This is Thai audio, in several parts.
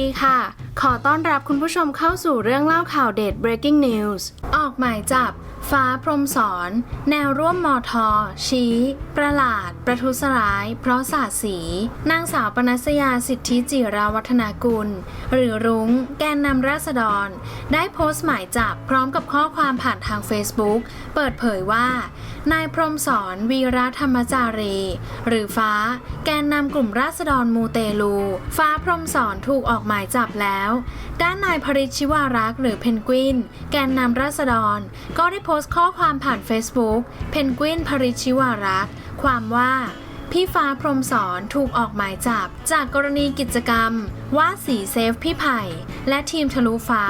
ดีค่ะ ขอต้อนรับคุณผู้ชมเข้าสู่เรื่องเล่าข่าวเด็ด breaking news ออกหมายจับ ฟ้าพรมสอน แนวร่วมมอทอชี้ ประหลาด ประทุษร้าย เพราะสาดสี นางสาวปนัสยาสิทธิจิราวัฒนากุล หรือรุ้ง แกนนำราษฎร ได้โพสต์หมายจับพร้อมกับข้อความผ่านทาง Facebook เปิดเผยว่า นายพรมสอนวีระธรรมจารี หรือฟ้า แกนนำกลุ่มราษฎรมูเตลู ฟ้าพรมสอนถูกออกหมายจับแล้ว ด้านนายพริชชิวารักษ์หรือเพนกวิน แกนนำราษฎร ก็ได้โพสต์ข้อความผ่าน Facebook เพนกวินพริชิวารักษ์ความว่า พี่ฟ้าพรมสอนถูกออกหมายจับ จากกรณีกิจกรรม ว่าสีเซฟพี่ไผ่ และทีมทะลุฟ้า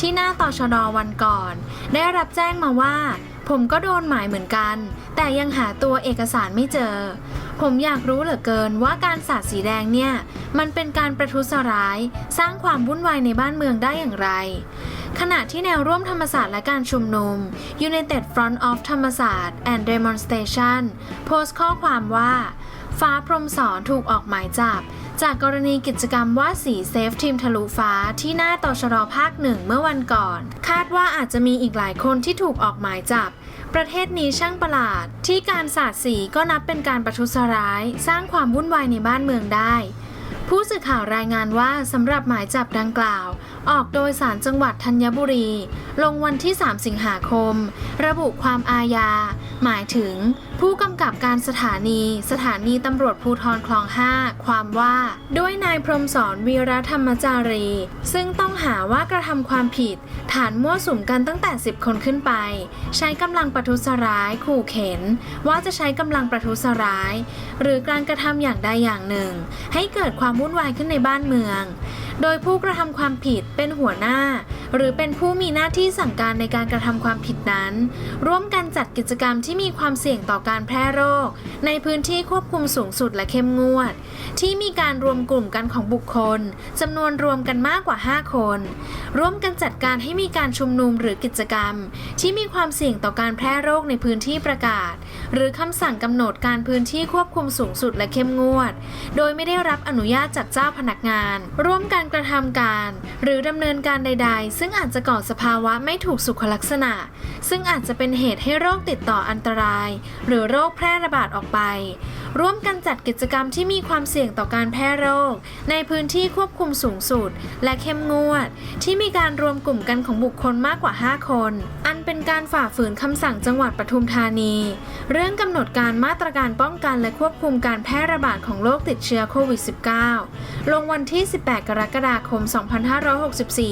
ที่หน้าต่อชดวันก่อน ได้รับแจ้งมาว่า ผมก็โดนหมายเหมือนกัน แต่ยังหาตัวเอกสารไม่เจอ ผมอยากรู้เหลือเกินว่าการสาดสีแดงเนี่ย มันเป็นการประทุษร้าย สร้างความวุ่นวายในบ้านเมืองได้อย่างไร ขณะที่แนวร่วมธรรมศาสตร์และการชุมนุม United Front of ธรรมศาสตร์ and Demonstration โพสต์ข้อความว่า ฟ้าพรมสอนถูกออกหมายจับ จากกรณีกิจกรรมว่าสีเซฟทีมทะลุฟ้าที่หน้าตชรภาคหนึ่งเมื่อวันก่อน คาดว่าอาจจะมีอีกหลายคนที่ถูกออกหมายจับประเทศนี้ช่างประหลาด ที่การสาดสีก็นับเป็นการประทุษร้าย สร้างความวุ่นวายในบ้านเมืองได้ ผู้สื่อข่าวรายงานว่าสำหรับหมายจับดังกล่าว ออกโดยสารจังหวัดธัญบุรี ลงวันที่ 3 สิงหาคม ระบุความอาญา หมายถึง ผู้กำกับการสถานี สถานีตำรวจภูทรคลอง 5 ความว่า ด้วยนายพรมสอนวีรธรรมจารี ซึ่งต้องหาว่ากระทำความผิด ฐานมั่วสุมกันตั้งแต่ 10 คนขึ้นไป ใช้กำลังประทุษร้าย ขู่เข็น ว่าจะใช้กำลังประทุษร้าย หรือการกระทำอย่างใดอย่างหนึ่ง ให้เกิดความวุ่นวายขึ้นในบ้านเมือง โดยผู้กระทำความผิดเป็นหัวหน้า หรือเป็นผู้มีหน้าที่สั่งการในการกระทำความผิดนั้น ร่วมกันจัดกิจกรรมที่มีความเสี่ยงต่อการแพร่โรค ในพื้นที่ควบคุมสูงสุดและเข้มงวด ที่มีการรวมกลุ่มกันของบุคคลจำนวนรวมกันมากกว่า 5 คน ร่วมกันจัดการให้มีการชุมนุมหรือกิจกรรม ที่มีความเสี่ยงต่อการแพร่โรคในพื้นที่ประกาศ หรือคำสั่งกำหนดการพื้นที่ควบคุมสูงสุดและเข้มงวด โดยไม่ได้รับอนุญาตจากเจ้าพนักงาน ร่วมการกระทำการ หรือดำเนินการใด ๆ ซึ่งอาจจะก่อสภาวะไม่ถูกสุขลักษณะ ซึ่งอาจจะเป็นเหตุให้โรคติดต่ออันตราย หรือโรคแพร่ระบาดออกไป ร่วมกันจัดกิจกรรมที่มีความเสี่ยงต่อการแพร่โรค ในพื้นที่ควบคุมสูงสุด และเข้มงวด ที่มีการรวมกลุ่มกันของบุคคลมากกว่า 5 คน อันเป็นการฝ่าฝืนคำสั่งจังหวัดปทุมธานีเรื่องกำหนดการมาตรการป้องกันและควบคุมการแพร่ระบาดของโรคติดเชื้อโควิด -19 ลงวันที่ 18 กรกฎาคม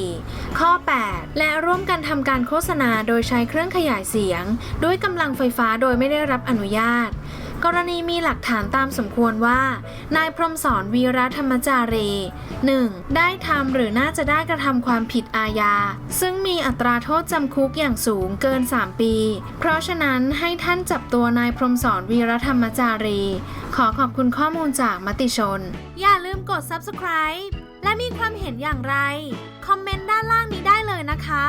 2564 ข้อ 8 และร่วมกันทำการโฆษณาโดยใช้เครื่องขยายเสียง ด้วยกำลังไฟฟ้าโดยไม่ได้รับอนุญาต กรณีมีหลักฐานตามสมควรว่า นายพรมสอนวีระธรรมจารี 1. ได้ทำหรือน่าจะได้กระทำความผิดอาญา ซึ่งมีอัตราโทษจำคุกอย่างสูงเกิน 3 ปี เพราะฉะนั้นให้ท่านจับตัวนายพรมสอนวีระธรรมจารี ขอขอบคุณข้อมูลจากมติชน อย่าลืมกด subscribe และมีความเห็นอย่างไร คอมเมนต์ด้านล่างนี้ได้เลยนะคะ